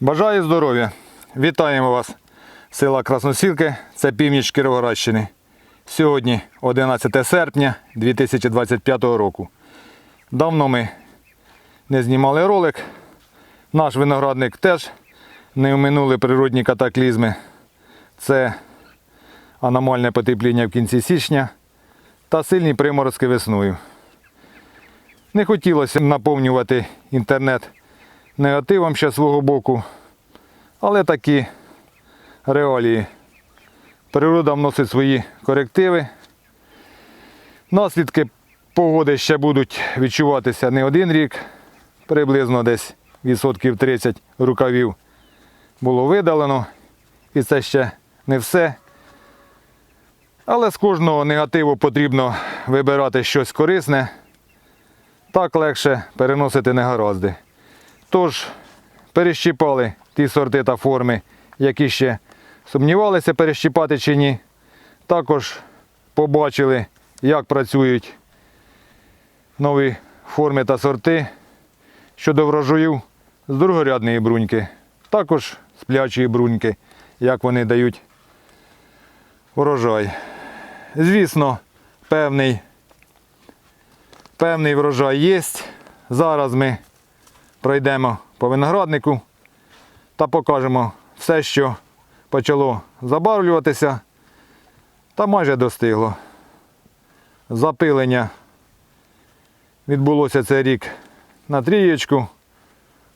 Бажаю здоров'я! Вітаємо вас, села Красносілки, це північ Кіровоградщини. Сьогодні 11 серпня 2025 року. Давно ми не знімали ролик. Наш виноградник теж не оминули природні катаклізми. Це аномальне потепління в кінці січня та сильні приморозки весною. Не хотілося наповнювати інтернет негативом ще свого боку, але такі реалії. Природа вносить свої корективи. Наслідки погоди ще будуть відчуватися не один рік, приблизно десь відсотків 30 рукавів було видалено. І це ще не все. Але з кожного негативу потрібно вибирати щось корисне. Так легше переносити негаразди. Тож перещіпали ті сорти та форми, які ще сумнівалися перещіпати чи ні. Також побачили, як працюють нові форми та сорти щодо врожаю з другорядної бруньки, також з плячої бруньки, як вони дають урожай. Звісно, певний, певний врожай є. Зараз ми пройдемо по винограднику та покажемо все, що почало забарвлюватися та майже достигло. Запилення відбулося цей рік на трієчку,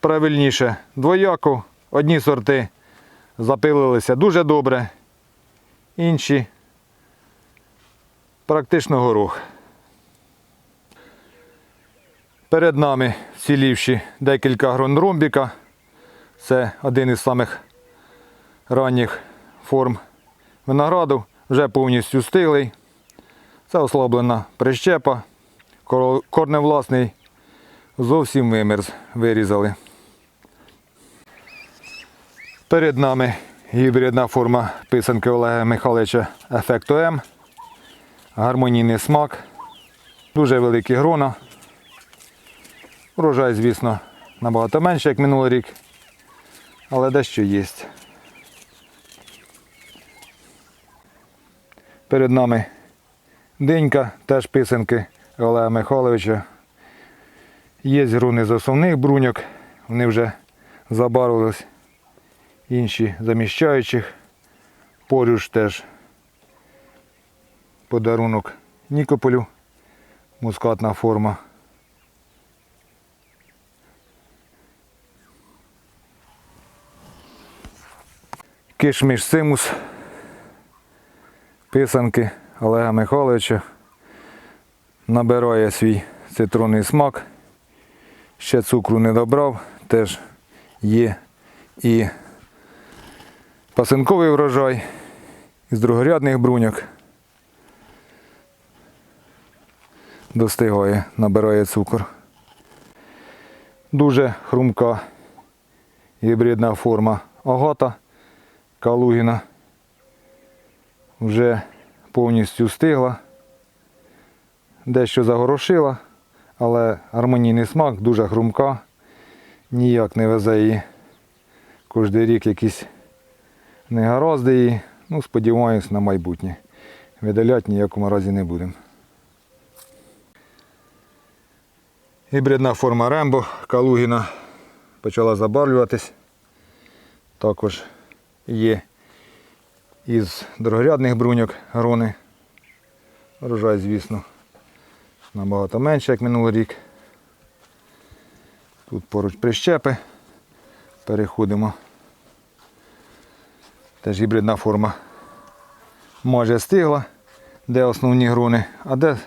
правильніше двояку. Одні сорти запилилися дуже добре, інші практично горох. Перед нами цілівші декілька грон ромбіка. Це один із самих ранніх форм винограду, вже повністю стиглий. Це ослаблена прищепа. Корневласний зовсім вимерз, вирізали. Перед нами гібридна форма писанки Олега Михайловича Ефекту М. Гармонійний смак, дуже великі грона. Урожай, звісно, набагато менше, як минулий рік, але дещо є. Перед нами денька, теж писанки Олега Михайловича. Є груни з основних бруньок, вони вже забарвились. Інші заміщаючих. Поруч теж подарунок Нікополю, мускатна форма. Кишміш Симус, писанки Олега Михайловича. Набирає свій цитронний смак. Ще цукру не добрав, теж є і пасинковий врожай із другорядних бруньок. Достигає, набирає цукор. Дуже хрумка гібридна форма агата Калугіна. Вже повністю стигла. Дещо загорошила, але гармонійний смак, дуже хрумка. Ніяк не везе її. Кожен рік якісь негаразди її. Ну, сподіваюсь, на майбутнє. Видаляти ніякому разі не будемо. Гібридна форма Рембо Калугіна почала забарвлюватись. Також є із другорядних бруньок грони. Врожай, звісно, набагато менше, як минулий рік. Тут поруч прищепи. Переходимо. Теж гібридна форма майже стигла, де основні грони, а де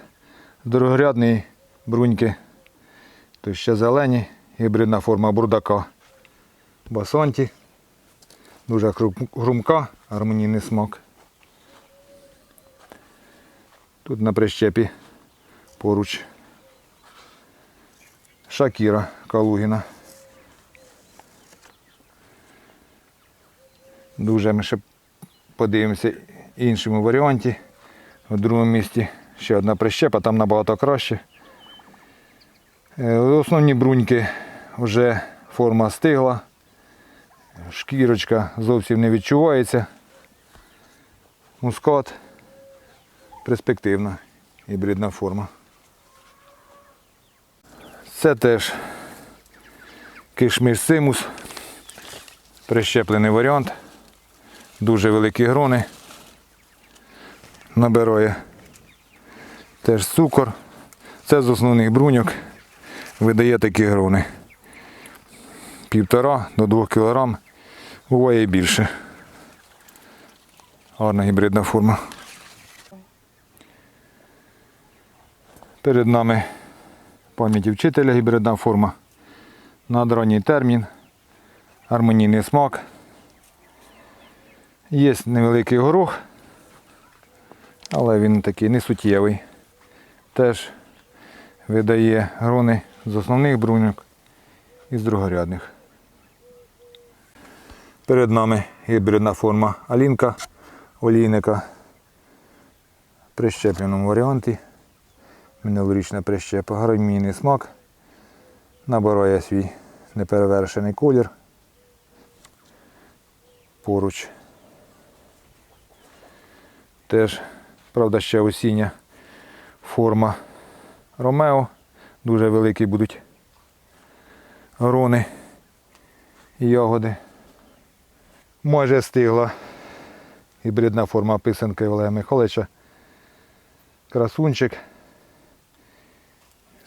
другорядні бруньки, то ще зелені, гібридна форма бурдака басонті. Дуже хрум- хрумка, гармонійний смак. Тут на прищепі поруч Шакіра Калугіна. Дуже ми ще подивимося іншому варіанті. В другому місці ще одна прищепа, там набагато краще. Е, Основні бруньки вже форма стигла. Шкірочка зовсім не відчувається. Мускат. Перспективна гібридна форма. Це теж кишмиш симус. Прищеплений варіант. Дуже великі грони. Набирає теж цукор. Це з основних бруньок видає такі грони. Півтора до двох кілограм, буває і більше. Гарна гібридна форма. Перед нами пам'яті вчителя гібридна форма. Надранній термін, гармонійний смак. Є невеликий горох, але він такий не суттєвий. Теж видає грони з основних бруньок і з другорядних. Перед нами гібридна форма Алінка олійника прищепленому варіанті. Минулорічна прищепа, гармійний смак, набирає свій неперевершений колір. Поруч. Теж, правда, ще осіння форма Ромео. Дуже великі будуть грони і ягоди. Майже стигла гібридна форма писанки Олега Михайловича. Красунчик.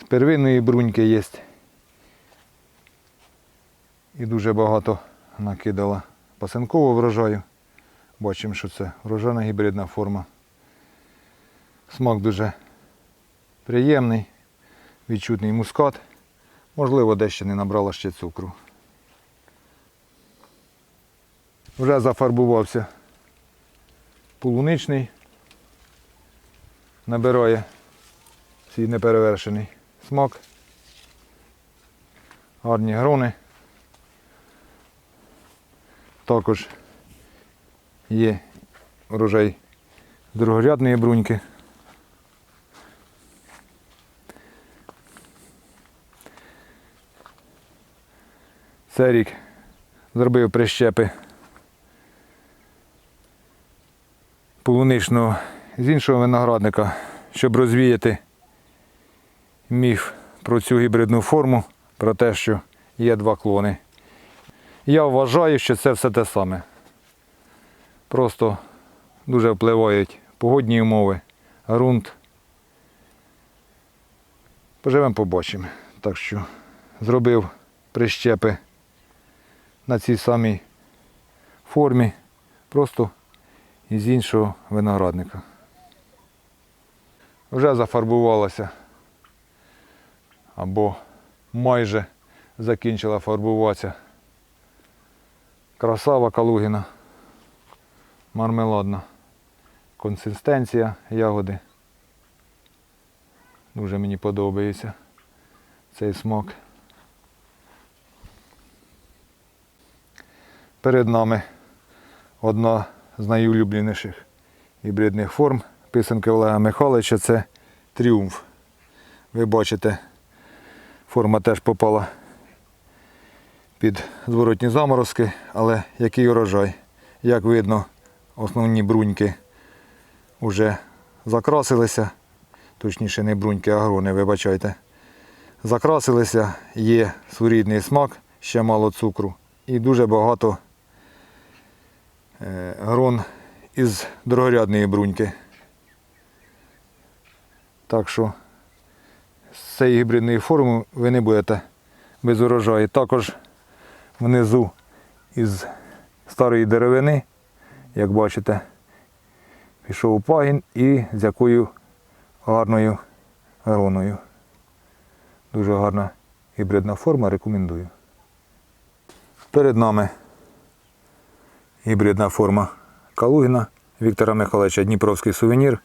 З первинної бруньки є. І дуже багато накидала пасинкового врожаю. Бачимо, що це врожайна гібридна форма. Смак дуже приємний, відчутний мускат. Можливо, дещо не набрала ще цукру. Вже зафарбувався полуничний, набирає свій неперевершений смак. Гарні грони. Також є врожай з другорядної бруньки. Цей рік зробив прищепи полуничного з іншого виноградника, щоб розвіяти міф про цю гібридну форму, про те, що є два клони. Я вважаю, що це все те саме. Просто дуже впливають погодні умови, ґрунт. Поживемо, побачимо. Так що зробив прищепи на цій самій формі, просто із іншого виноградника. Вже зафарбувалася або майже закінчила фарбуватися красава калугіна, мармеладна консистенція ягоди. Дуже мені подобається цей смак. Перед нами одна з найулюбленіших гібридних форм писанки Олега Михайловича це тріумф. Ви бачите, форма теж попала під зворотні заморозки, але який урожай. Як видно, основні бруньки вже закрасилися, точніше не бруньки, а грони, вибачайте. Закрасилися, є своєрідний смак, ще мало цукру і дуже багато грон із другорядної бруньки. Так що з цієї гібридної форми ви не будете без урожаю. Також внизу із старої деревини, як бачите, пішов пагін і з якою гарною гроною. Дуже гарна гібридна форма, рекомендую. Перед нами гібридна форма Калугіна Віктора Михайловича Дніпровський сувенір.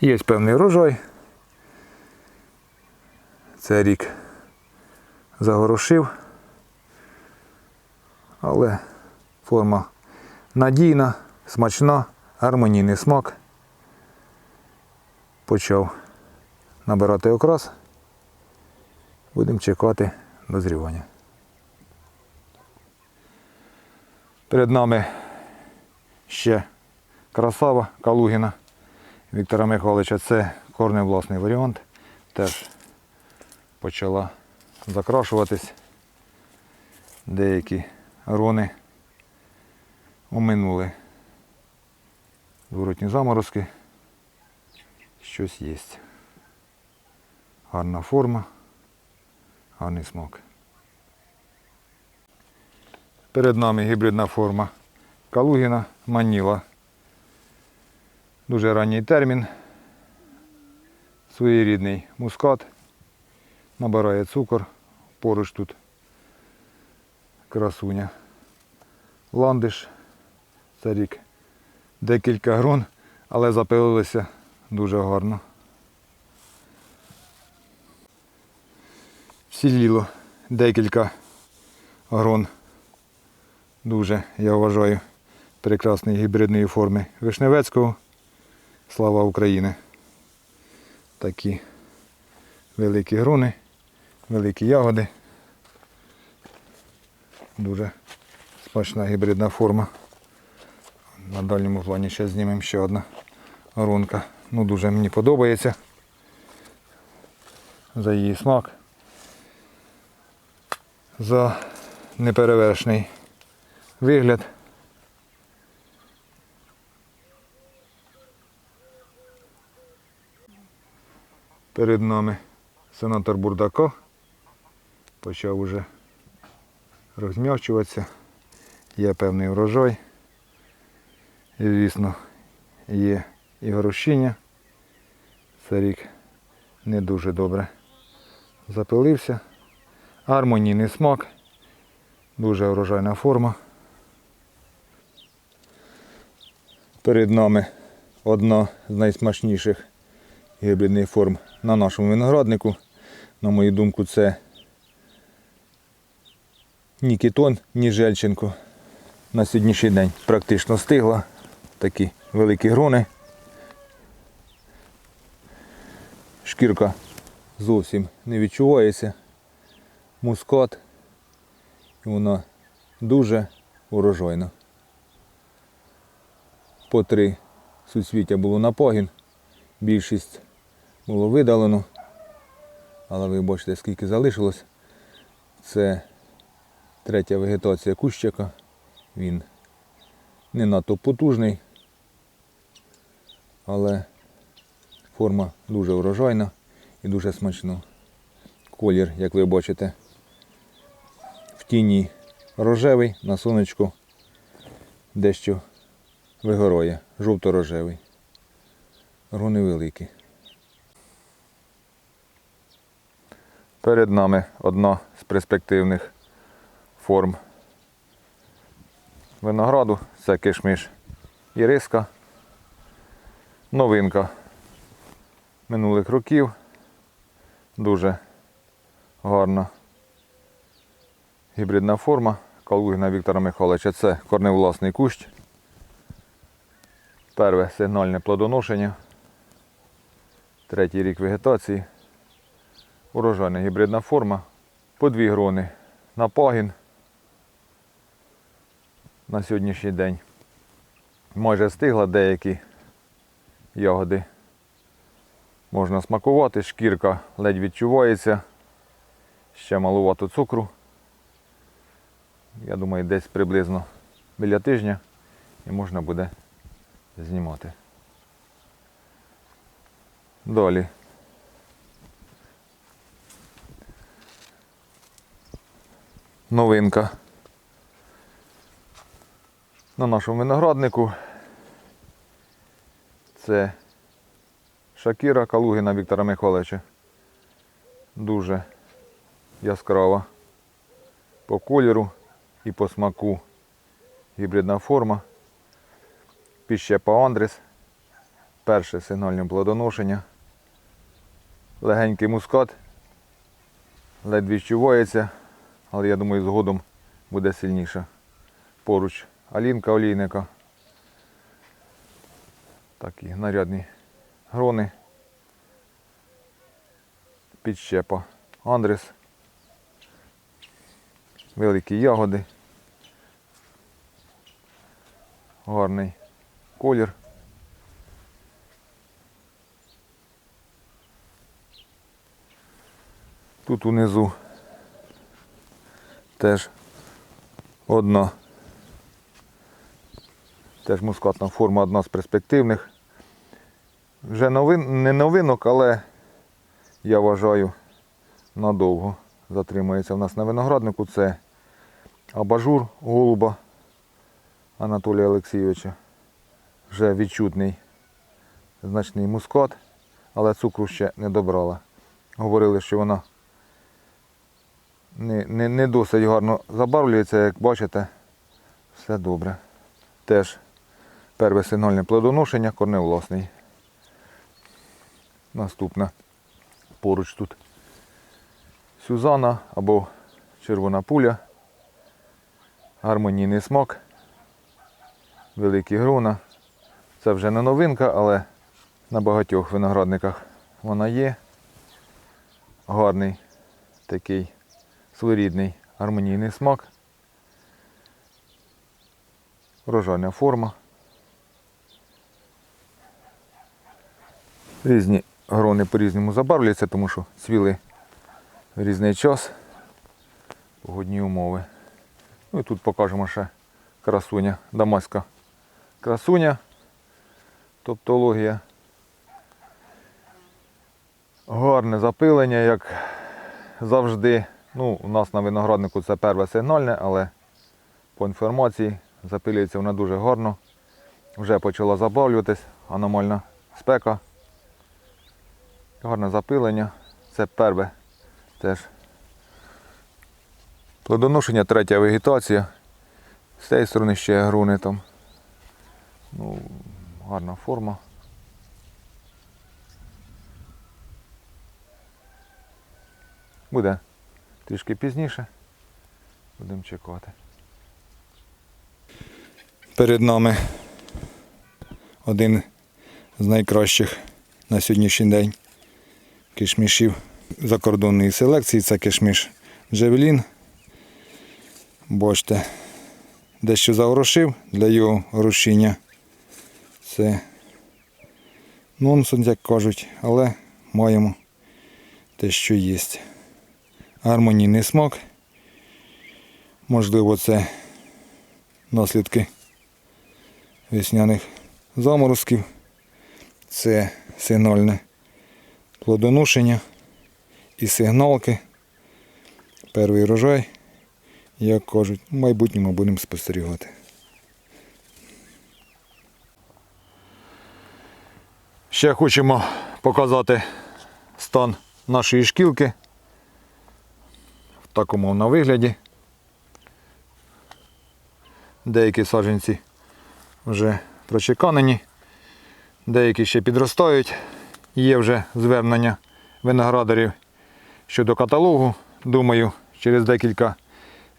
Є певний врожай. Це рік загорошив, але форма надійна, смачна, гармонійний смак. Почав набирати окрас. Будемо чекати дозрівання. Перед нами ще красава Калугіна Віктора Михайловича. Це корневласний варіант. Теж почала закрашуватись. Деякі рони оминули зворотні заморозки. Щось є. Гарна форма, гарний смак. Перед нами гібридна форма Калугіна Маніла. Дуже ранній термін. Своєрідний мускат. Набирає цукор. Поруч тут красуня. Ландиш. Це рік. Декілька грон, але запилилися дуже гарно. Сіліло декілька грон. Дуже, я вважаю, прекрасної гібридної форми Вишневецького. Слава Україні! Такі великі грони, великі ягоди. Дуже смачна гібридна форма. На дальньому плані ще знімемо ще одна гронка. Ну, дуже мені подобається. За її смак. За неперевершений вигляд. Перед нами сенатор Бурдако почав уже розм'ячуватися. Є певний врожай. І, звісно, є і горощіння. Це рік не дуже добре запилився. Гармонійний смак, дуже врожайна форма. Перед нами одна з найсмачніших гібридних форм на нашому винограднику. На мою думку, це ні кітон, ні жельченко. На сьогоднішній день практично стигла. Такі великі грони. Шкірка зовсім не відчувається. Мускат. І вона дуже урожайна. По три суцвіття було на пагін. Більшість було видалено. Але ви бачите, скільки залишилось. Це третя вегетація кущика. Він не надто потужний, але форма дуже урожайна і дуже смачна. Колір, як ви бачите, в тіні рожевий, на сонечку дещо вигорає, жовто-рожевий. Грони великі. Перед нами одна з перспективних форм винограду. Це кишмиш іриска. Новинка минулих років. Дуже гарна гібридна форма. Калугіна Віктора Михайловича. Це корневласний кущ. Перше сигнальне плодоношення. Третій рік вегетації. Урожайна гібридна форма. По дві грони на пагін на сьогоднішній день. Майже стигла деякі ягоди. Можна смакувати, шкірка ледь відчувається. Ще малувато цукру. Я думаю, десь приблизно біля тижня і можна буде знімати. Далі. Новинка на нашому винограднику. Це Шакіра Калугіна Віктора Михайловича. Дуже яскрава по кольору і по смаку гібридна форма. Піщепа Андрес. Перше сигнальне плодоношення. Легенький мускат. Ледь відчувається, але я думаю, згодом буде сильніше. Поруч Алінка олійника. Такі нарядні грони. Підщепа Андрес. Великі ягоди. гарний колір. Тут унизу теж одна. Теж мускатна форма одна з перспективних. Вже новин, не новинок, але я вважаю надовго затримається в нас на винограднику. Це абажур голуба Анатолія Олексійовича. Вже відчутний значний мускат, але цукру ще не добрала. Говорили, що вона не, не, не досить гарно забарвлюється, як бачите, все добре. Теж перше сигнальне плодоношення, корневласний. Наступне поруч тут Сюзана або червона пуля, гармонійний смак, великі грона. Це вже не новинка, але на багатьох виноградниках вона є. Гарний такий своєрідний гармонійний смак. Врожайна форма. Різні грони по-різному забарвлюються, тому що цвіли в різний час, погодні умови. Ну і тут покажемо ще красуня, дамаська красуня, топтологія. Гарне запилення, як завжди. Ну, у нас на винограднику це перше сигнальне, але по інформації запилюється вона дуже гарно. Вже почала забавлюватись, аномальна спека. Гарне запилення. Це перше теж. Плодоношення, третя вегетація. З цієї сторони ще груни там. Ну, гарна форма. Буде трішки пізніше. Будемо чекати. Перед нами один з найкращих на сьогоднішній день кишмішів закордонної селекції. Це кишміш Джевелін. Бачите, дещо загорошив для його рушіння. Це нонсенс, як кажуть, але маємо те, що є. Гармонійний смак. Можливо, це наслідки весняних заморозків. Це сигнальне плодоношення і сигналки. Перший рожай, як кажуть, в майбутньому будемо спостерігати. Ще хочемо показати стан нашої шкілки такому на вигляді. Деякі саджанці вже прочеканені, деякі ще підростають. Є вже звернення виноградарів щодо каталогу. Думаю, через декілька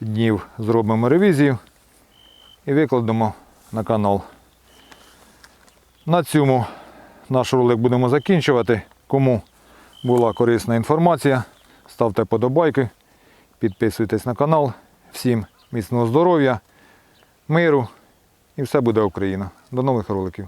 днів зробимо ревізію і викладемо на канал. На цьому наш ролик будемо закінчувати. Кому була корисна інформація, ставте подобайки, підписуйтесь на канал. Всім міцного здоров'я, миру і все буде Україна. До нових роликів.